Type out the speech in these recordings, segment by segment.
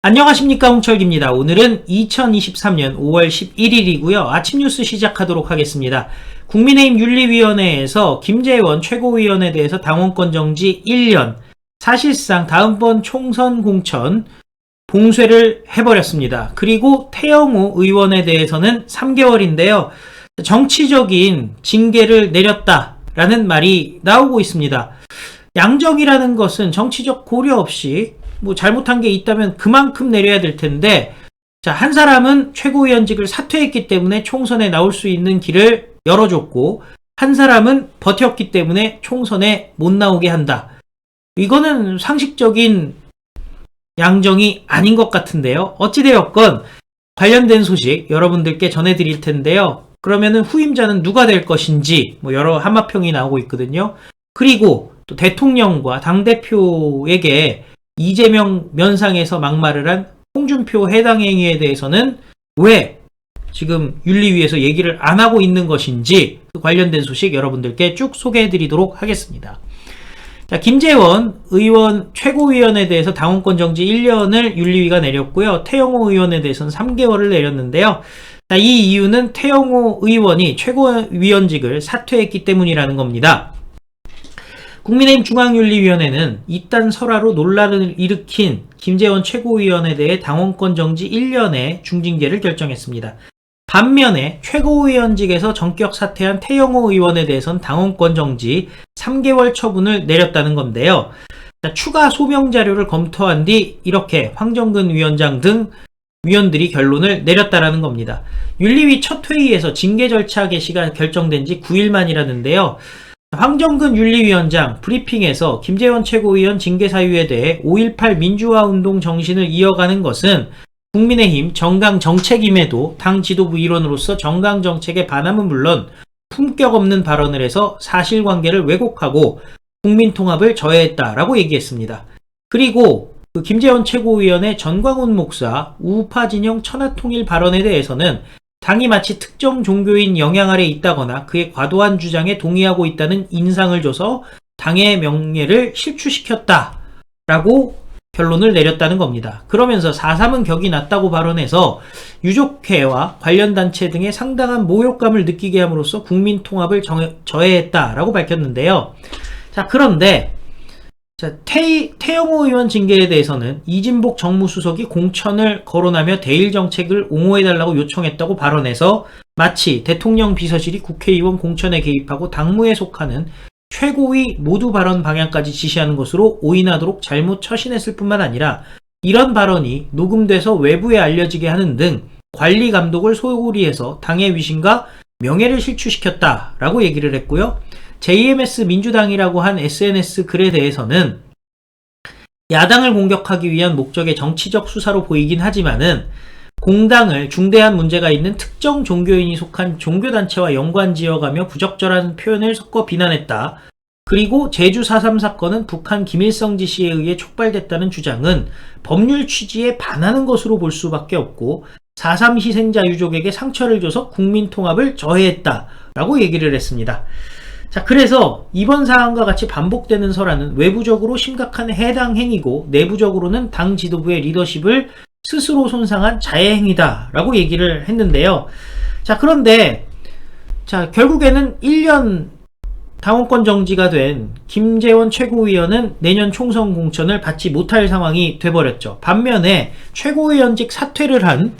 안녕하십니까 홍철기입니다. 오늘은 2023년 5월 11일이고요. 아침 뉴스 시작하도록 하겠습니다. 국민의힘 윤리위원회에서 김재원 최고위원에 대해서 당원권 정지 1년, 사실상 다음번 총선 공천 봉쇄를 해버렸습니다. 그리고 태영호 의원에 대해서는 3개월인데요. 정치적인 징계를 내렸다라는 말이 나오고 있습니다. 양정이라는 것은 정치적 고려 없이 뭐 잘못한 게 있다면 그만큼 내려야 될 텐데 자, 한 사람은 최고위원직을 사퇴했기 때문에 총선에 나올 수 있는 길을 열어줬고 한 사람은 버텼기 때문에 총선에 못 나오게 한다. 이거는 상식적인 양정이 아닌 것 같은데요. 어찌되었건 관련된 소식 여러분들께 전해드릴 텐데요. 그러면은 후임자는 누가 될 것인지 뭐 여러 한마평이 나오고 있거든요. 그리고 또 대통령과 당대표에게 이재명 면상에서 막말을 한 홍준표 해당 행위에 대해서는 왜 지금 윤리위에서 얘기를 안 하고 있는 것인지 그 관련된 소식 여러분들께 쭉 소개해 드리도록 하겠습니다. 자, 김재원 의원 최고위원에 대해서 당원권 정지 1년을 윤리위가 내렸고요. 태영호 의원에 대해서는 3개월을 내렸는데요. 자, 이 이유는 태영호 의원이 최고위원직을 사퇴했기 때문이라는 겁니다. 국민의힘 중앙윤리위원회는 이딴 설화로 논란을 일으킨 김재원 최고위원에 대해 당원권 정지 1년의 중징계를 결정했습니다. 반면에 최고위원직에서 전격 사퇴한 태영호 의원에 대해선 당원권 정지 3개월 처분을 내렸다는 건데요. 자, 추가 소명 자료를 검토한 뒤 이렇게 황정근 위원장 등 위원들이 결론을 내렸다라는 겁니다. 윤리위 첫 회의에서 징계 절차 개시가 결정된 지 9일 만이라는데요. 황정근 윤리위원장 브리핑에서 김재원 최고위원 징계 사유에 대해 5.18 민주화 운동 정신을 이어가는 것은 국민의힘 정강 정책임에도 당 지도부 일원으로서 정강 정책에 반함은 물론 품격 없는 발언을 해서 사실관계를 왜곡하고 국민 통합을 저해했다라고 얘기했습니다. 그리고 그 김재원 최고위원의 전광훈 목사 우파 진영 천하통일 발언에 대해서는 당이 마치 특정 종교인 영향 아래 있다거나 그의 과도한 주장에 동의하고 있다는 인상을 줘서 당의 명예를 실추시켰다라고 결론을 내렸다는 겁니다. 그러면서 4.3은 격이 낮다고 발언해서 유족회와 관련 단체 등의 상당한 모욕감을 느끼게 함으로써 국민 통합을 정- 저해했다라고 밝혔는데요. 자, 그런데 자, 태, 태영호 의원 징계에 대해서는 이진복 정무수석이 공천을 거론하며 대일 정책을 옹호해달라고 요청했다고 발언해서 마치 대통령 비서실이 국회의원 공천에 개입하고 당무에 속하는 최고위 모두 발언 방향까지 지시하는 것으로 오인하도록 잘못 처신했을 뿐만 아니라 이런 발언이 녹음돼서 외부에 알려지게 하는 등 관리 감독을 소홀히 해서 당의 위신과 명예를 실추시켰다라고 얘기를 했고요. JMS 민주당이라고 한 SNS 글에 대해서는 야당을 공격하기 위한 목적의 정치적 수사로 보이긴 하지만은 공당을 중대한 문제가 있는 특정 종교인이 속한 종교단체와 연관 지어가며 부적절한 표현을 섞어 비난했다. 그리고 제주 4.3 사건은 북한 김일성 지시에 의해 촉발됐다는 주장은 법률 취지에 반하는 것으로 볼 수밖에 없고 4.3 희생자 유족에게 상처를 줘서 국민 통합을 저해했다 라고 얘기를 했습니다. 자, 그래서 이번 사안과 같이 반복되는 설화는 외부적으로 심각한 해당 행위고 내부적으로는 당 지도부의 리더십을 스스로 손상한 자해 행위다 라고 얘기를 했는데요. 자, 그런데 자, 결국에는 1년 당원권 정지가 된 김재원 최고위원은 내년 총선 공천을 받지 못할 상황이 돼버렸죠. 반면에 최고위원직 사퇴를 한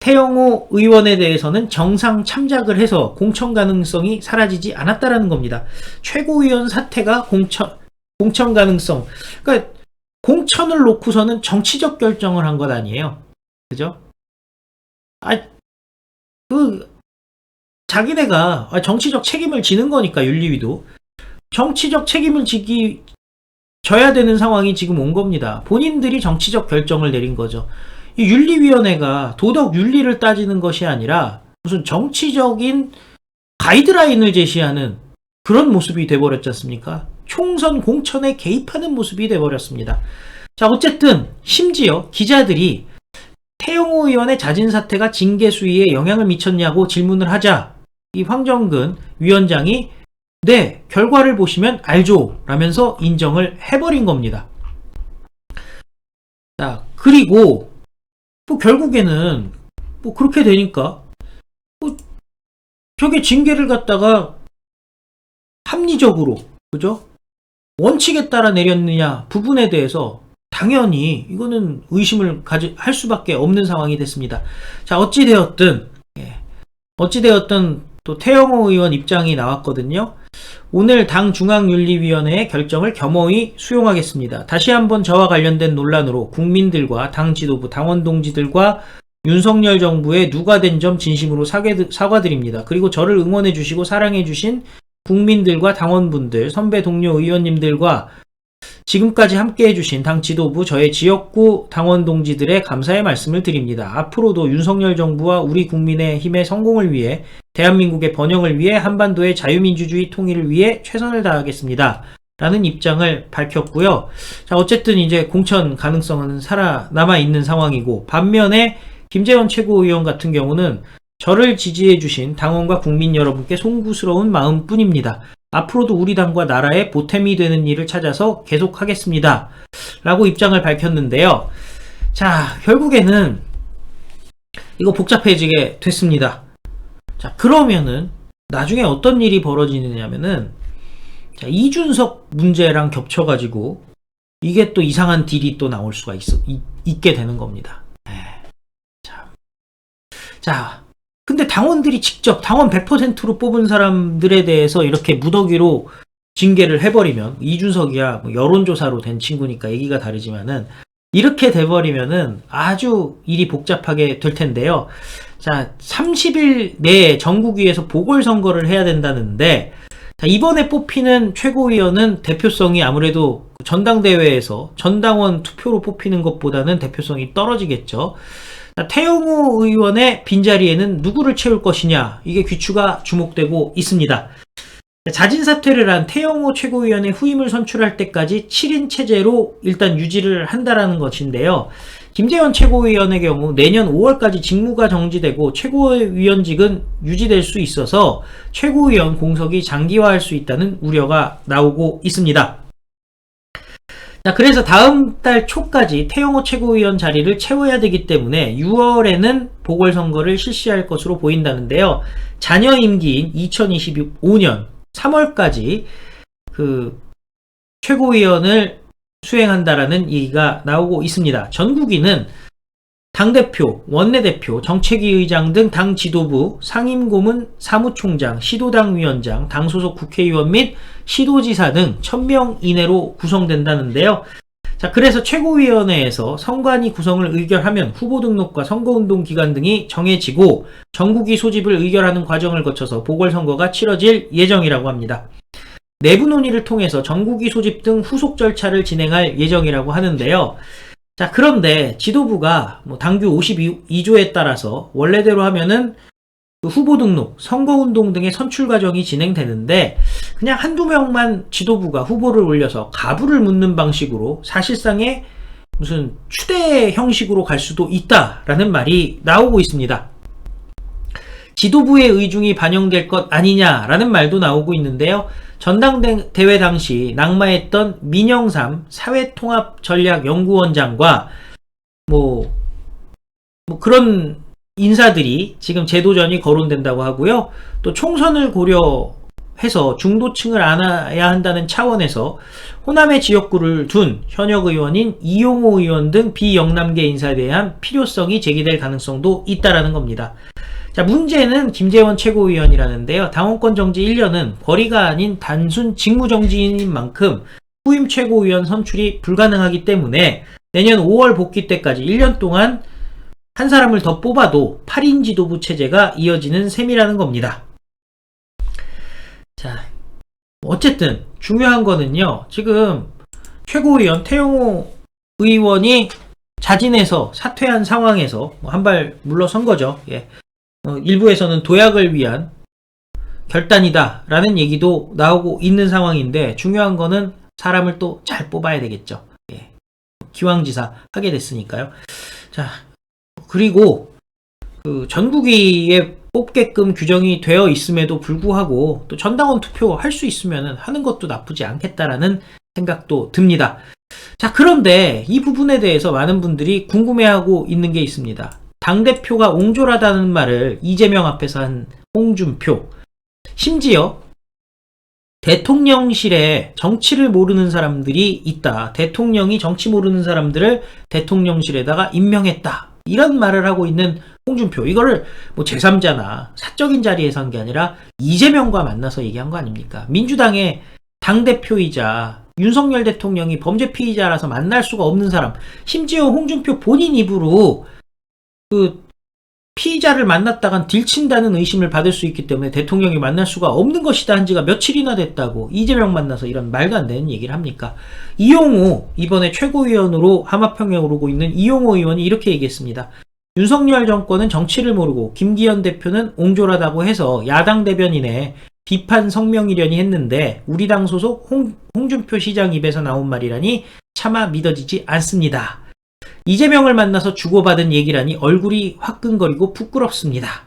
태영호 의원에 대해서는 정상 참작을 해서 공천 가능성이 사라지지 않았다라는 겁니다. 최고위원 사퇴가 공천 공천 가능성. 그러니까 공천을 놓고서는 정치적 결정을 한 것 아니에요. 그죠? 아, 그 자기네가 아, 정치적 책임을 지는 거니까 윤리위도 정치적 책임을 지기 져야 되는 상황이 지금 온 겁니다. 본인들이 정치적 결정을 내린 거죠. 이 윤리위원회가 도덕 윤리를 따지는 것이 아니라 무슨 정치적인 가이드라인을 제시하는 그런 모습이 돼버렸지 않습니까? 총선 공천에 개입하는 모습이 돼버렸습니다. 자, 어쨌든 심지어 기자들이 태영호 의원의 자진 사퇴가 징계 수위에 영향을 미쳤냐고 질문을 하자 이 황정근 위원장이 네, 결과를 보시면 알죠. 라면서 인정을 해버린 겁니다. 자, 그리고 뭐 결국에는 뭐 그렇게 되니까 뭐 저게 징계를 갖다가 합리적으로 그죠? 원칙에 따라 내렸느냐 부분에 대해서 당연히 이거는 의심을 가지 할 수밖에 없는 상황이 됐습니다. 자 어찌 되었든 예. 어찌 되었든 또 태영호 의원 입장이 나왔거든요. 오늘 당 중앙윤리위원회의 결정을 겸허히 수용하겠습니다. 다시 한번 저와 관련된 논란으로 국민들과 당 지도부, 당원 동지들과 윤석열 정부에 누가 된 점 진심으로 사과드립니다. 그리고 저를 응원해 주시고 사랑해 주신 국민들과 당원분들, 선배 동료 의원님들과 지금까지 함께 해주신 당 지도부, 저의 지역구 당원 동지들의 감사의 말씀을 드립니다. 앞으로도 윤석열 정부와 우리 국민의 힘의 성공을 위해 대한민국의 번영을 위해 한반도의 자유민주주의 통일을 위해 최선을 다하겠습니다. 라는 입장을 밝혔고요. 자, 어쨌든 이제 공천 가능성은 살아남아 있는 상황이고, 반면에 김재원 최고위원 같은 경우는 저를 지지해주신 당원과 국민 여러분께 송구스러운 마음뿐입니다. 앞으로도 우리 당과 나라의 보탬이 되는 일을 찾아서 계속하겠습니다. 라고 입장을 밝혔는데요. 자, 결국에는 이거 복잡해지게 됐습니다. 자, 그러면은 나중에 어떤 일이 벌어지느냐면은 자, 이준석 문제랑 겹쳐가지고 이게 또 이상한 딜이 또 나올 수가 있어, 이- 있게 되는 겁니다. 에, 참. 자, 근데 당원들이 직접 당원 100%로 뽑은 사람들에 대해서 이렇게 무더기로 징계를 해버리면 이준석이야 뭐 여론조사로 된 친구니까 얘기가 다르지만은 이렇게 돼버리면은 아주 일이 복잡하게 될 텐데요. 자, 30일 내에 전국위에서 보궐선거를 해야 된다는데 자, 이번에 뽑히는 최고위원은 대표성이 아무래도 전당대회에서 전당원 투표로 뽑히는 것보다는 대표성이 떨어지겠죠. 자, 태영호 의원의 빈자리에는 누구를 채울 것이냐 이게 귀추가 주목되고 있습니다. 자진 사퇴를 한 태영호 최고위원의 후임을 선출할 때까지 7인 체제로 일단 유지를 한다라는 것인데요. 김재원 최고위원의 경우 내년 5월까지 직무가 정지되고 최고위원직은 유지될 수 있어서 최고위원 공석이 장기화할 수 있다는 우려가 나오고 있습니다. 자, 그래서 다음 달 초까지 태영호 최고위원 자리를 채워야 되기 때문에 6월에는 보궐선거를 실시할 것으로 보인다는데요. 잔여 임기인 2025년 3월까지 그 최고위원을 수행한다라는 얘기가 나오고 있습니다. 전국위는 당대표, 원내대표, 정책위 의장 등 당 지도부, 상임고문 사무총장, 시도당 위원장, 당 소속 국회의원 및 시도지사 등 1000명 이내로 구성된다는데요. 자, 그래서 최고위원회에서 선관위 구성을 의결하면 후보 등록과 선거운동 기간 등이 정해지고 전국위 소집을 의결하는 과정을 거쳐서 보궐선거가 치러질 예정이라고 합니다. 내부 논의를 통해서 전국위 소집 등 후속 절차를 진행할 예정이라고 하는데요. 자, 그런데 지도부가 뭐 당규 52조에 따라서 원래대로 하면은 그 후보 등록, 선거운동 등의 선출 과정이 진행되는데 그냥 한두 명만 지도부가 후보를 올려서 가부를 묻는 방식으로 사실상의 무슨 추대 형식으로 갈 수도 있다라는 말이 나오고 있습니다. 지도부의 의중이 반영될 것 아니냐라는 말도 나오고 있는데요. 전당대회 당시 낙마했던 민영삼 사회통합전략연구원장과 뭐, 뭐 그런 인사들이 지금 제도전이 거론된다고 하고요. 또 총선을 고려해서 중도층을 안아야 한다는 차원에서 호남의 지역구를 둔 현역 의원인 이용호 의원 등 비영남계 인사에 대한 필요성이 제기될 가능성도 있다라는 겁니다. 자, 문제는 김재원 최고위원이라는데요. 당원권 정지 1년은 거리가 아닌 단순 직무 정지인 만큼 후임 최고위원 선출이 불가능하기 때문에 내년 5월 복귀 때까지 1년 동안 한 사람을 더 뽑아도 8인 지도부 체제가 이어지는 셈이라는 겁니다. 자, 어쨌든 중요한 거는요. 지금 최고위원 태용호 의원이 자진해서 사퇴한 상황에서 뭐한발 물러선 거죠. 예. 어, 일부에서는 도약을 위한 결단이다 라는 얘기도 나오고 있는 상황인데 중요한 거는 사람을 또 잘 뽑아야 되겠죠. 예. 기왕지사 하게 됐으니까요. 자, 그리고 그 전국위에 뽑게끔 규정이 되어 있음에도 불구하고 또 전당원 투표 할 수 있으면 하는 것도 나쁘지 않겠다라는 생각도 듭니다. 자, 그런데 이 부분에 대해서 많은 분들이 궁금해하고 있는 게 있습니다. 당대표가 옹졸하다는 말을 이재명 앞에서 한 홍준표. 심지어 대통령실에 정치를 모르는 사람들이 있다. 대통령이 정치 모르는 사람들을 대통령실에다가 임명했다. 이런 말을 하고 있는 홍준표. 이거를 뭐 제3자나 사적인 자리에서 한 게 아니라 이재명과 만나서 얘기한 거 아닙니까? 민주당의 당대표이자 윤석열 대통령이 범죄 피의자라서 만날 수가 없는 사람. 심지어 홍준표 본인 입으로 그 피의자를 만났다간 딜친다는 의심을 받을 수 있기 때문에 대통령이 만날 수가 없는 것이다 한 지가 며칠이나 됐다고 이재명 만나서 이런 말도 안 되는 얘기를 합니까? 이용호 이번에 최고위원으로 하마평에 오르고 있는 이용호 의원이 이렇게 얘기했습니다. 윤석열 정권은 정치를 모르고 김기현 대표는 옹졸하다고 해서 야당 대변인에 비판 성명이려니 했는데 우리 당 소속 홍, 홍준표 시장 입에서 나온 말이라니 차마 믿어지지 않습니다. 이재명을 만나서 주고받은 얘기라니 얼굴이 화끈거리고 부끄럽습니다.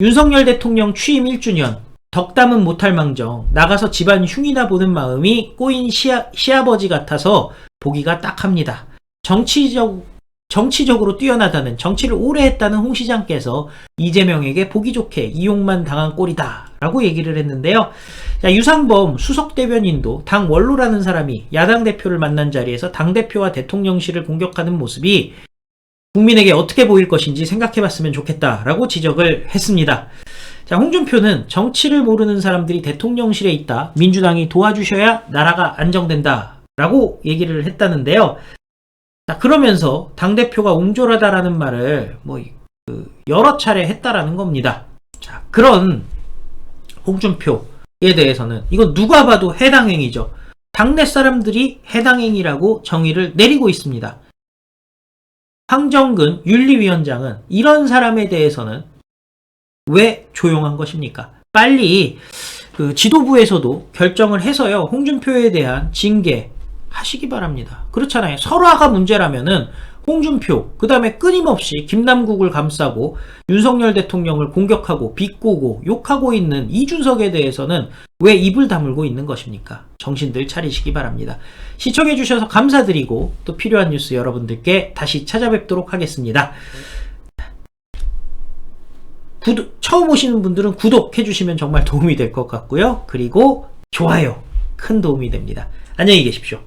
윤석열 대통령 취임 1주년 덕담은 못할 망정 나가서 집안 흉이나 보는 마음이 꼬인 시아, 시아버지 같아서 보기가 딱합니다. 정치적 정치적으로 뛰어나다는 정치를 오래 했다는 홍 시장께서 이재명에게 보기 좋게 이용만 당한 꼴이다 라고 얘기를 했는데요. 자, 유상범 수석 대변인도 당 원로라는 사람이 야당 대표를 만난 자리에서 당 대표와 대통령실을 공격하는 모습이 국민에게 어떻게 보일 것인지 생각해 봤으면 좋겠다라고 지적을 했습니다. 자, 홍준표는 정치를 모르는 사람들이 대통령실에 있다. 민주당이 도와주셔야 나라가 안정된다 라고 얘기를 했다는데요. 자, 그러면서 당대표가 옹졸하다라는 말을 뭐, 그 여러 차례 했다라는 겁니다. 자, 그런 홍준표 에 대해서는 이건 누가 봐도 해당 행위죠. 당내 사람들이 해당 행위라고 정의를 내리고 있습니다. 황정근 윤리위원장은 이런 사람에 대해서는 왜 조용한 것입니까? 빨리 그 지도부에서도 결정을 해서요. 홍준표에 대한 징계 하시기 바랍니다. 그렇잖아요. 설화가 문제라면은 홍준표, 그 다음에 끊임없이 김남국을 감싸고 윤석열 대통령을 공격하고 비꼬고 욕하고 있는 이준석에 대해서는 왜 입을 다물고 있는 것입니까? 정신들 차리시기 바랍니다. 시청해주셔서 감사드리고 또 필요한 뉴스 여러분들께 다시 찾아뵙도록 하겠습니다. 구독, 처음 오시는 분들은 구독해주시면 정말 도움이 될 것 같고요. 그리고 좋아요. 큰 도움이 됩니다. 안녕히 계십시오.